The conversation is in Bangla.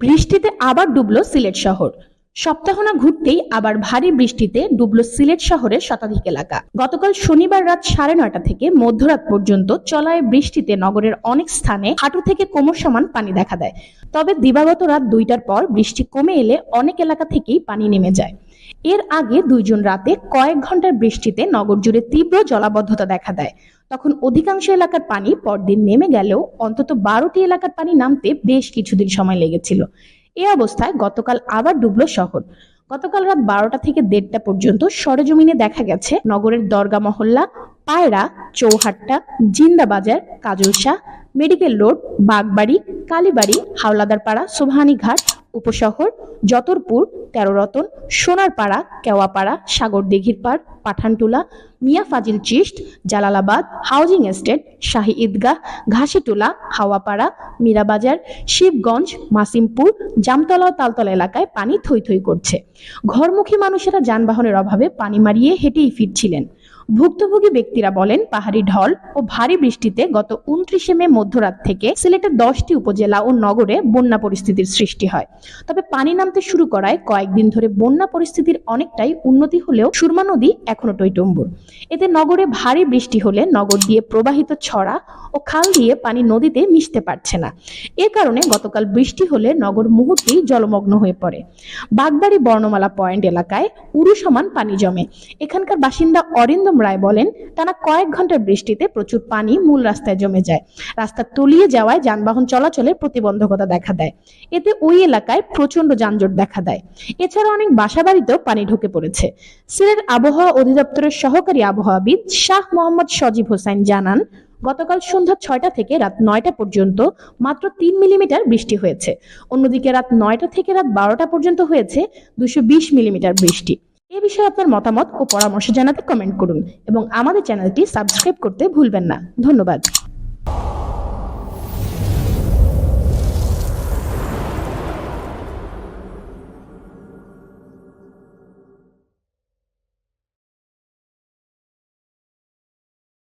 বৃষ্টিতে আবার ডুবল সিলেট শহর। সপ্তাহ না ঘুরতেই আবার ভারী বৃষ্টিতে ডুবলো সিলেট শহরের শতাধিক এলাকা। গতকাল শনিবার রাত সাড়ে নয়টা থেকে মধ্যরাত পর্যন্ত চলায় বৃষ্টিতে নগরের অনেক স্থানে হাঁটু থেকে কোমর সমান পানি দেখা দেয়। তবে দিবাগত রাত দুইটার পর বৃষ্টি কমে এলে অনেক এলাকা থেকেই পানি নেমে যায়। এর আগে দুইজন রাতে কয়েক ঘণ্টার বৃষ্টিতে নগর জুড়ে তীব্র জলাবদ্ধতা দেখা দেয়। তখন অধিকাংশ এলাকার পানি পরদিন নেমে গেলেও অন্তত বারোটি এলাকার পানি নামতে বেশ কিছুদিন সময় লেগেছিল। এ অবস্থায় গতকাল আবার ডুবল শহর। গতকাল রাত বারোটা থেকে দেড়টা পর্যন্ত সরেজমিনে দেখা গেছে নগরের দরগা মহল্লা, পায়রা, চৌহাট্টা জিন্দাবাজার কাজলসা মেডিকেল রোড, বাগবাড়ি, কালীবাড়ি, হাওলাদারপাড়া, সোভানীঘাট উপশহর, যতরপুর, তেরোরতন, সোনারপাড়া, কেওয়াপাড়া সাগরদিঘির পাড়, পাঠানটুলা, মিয়া ফাজিল চিস্ট জালালাবাদ, হাউজিং এস্টেট, শাহী ঈদগাহ, ঘাসিটোলা, হাওয়াপাড়া, মীরাবাজার, শিবগঞ্জ, মাসিমপুর, জামতলা ও তালতলা এলাকায় পানি থই থই করছে। ঘরমুখী মানুষেরা যানবাহনের অভাবে পানি মারিয়ে হেঁটেই ফিরছিলেন। ভুক্তভোগী ব্যক্তিরা বলেন, পাহাড়ি ঢল ও ভারী বৃষ্টিতে গত উনত্রিশে মে মধ্যরাত থেকে সিলেটের দশটি উপজেলা ও নগরে বন্যা পরিস্থিতির সৃষ্টি হয়। তবে পানি নামতে শুরু করায় কয়েকদিন ধরে বন্যা পরিস্থিতির অনেকটাই উন্নতি হলেও সুরমা নদী এখনও টইটম্বুর এতে নগরে ভারী বৃষ্টি হলে নগর দিয়ে প্রবাহিত ছড়া ও খাল দিয়ে পানি নদীতে মিশতে পারছে না। এ কারণে গতকাল বৃষ্টি হলে নগর মুহূর্তেই জলমগ্ন হয়ে পড়ে। বাগবাড়ি বর্ণমালা পয়েন্ট এলাকায় উরু সমান পানি জমে। এখানকার বাসিন্দা রায় বলেন, টানা কয়েক ঘণ্টার বৃষ্টিতে প্রচুর পানি মূল রাস্তায় জমে যায়। রাস্তা তলিয়ে যাওয়ায় যানবাহন চলাচলে প্রতিবন্ধকতা দেখা দেয়। এতে ওই এলাকায় প্রচণ্ড যানজট দেখা দেয়। এছাড়া অনেক বাসাবাড়িতেও পানি ঢুকে পড়েছে। সিলেট আবহাওয়া অধিদপ্তরের সহকারী আবহাওয়াবিদ শাহ মোহাম্মদ সজীব হোসাইন জানান, গতকাল সন্ধ্যা ছয়টা থেকে রাত নয়টা পর্যন্ত মাত্র তিন মিলিমিটার বৃষ্টি হয়েছে। অন্যদিকে রাত নয়টা থেকে রাত বারোটা পর্যন্ত হয়েছে দুশো মিলিমিটার বৃষ্টি। এ বিষয়ে আপনার মতামত ও পরামর্শ জানাতে কমেন্ট করুন এবং আমাদের চ্যানেলটি সাবস্ক্রাইব করতে ভুলবেন না। ধন্যবাদ।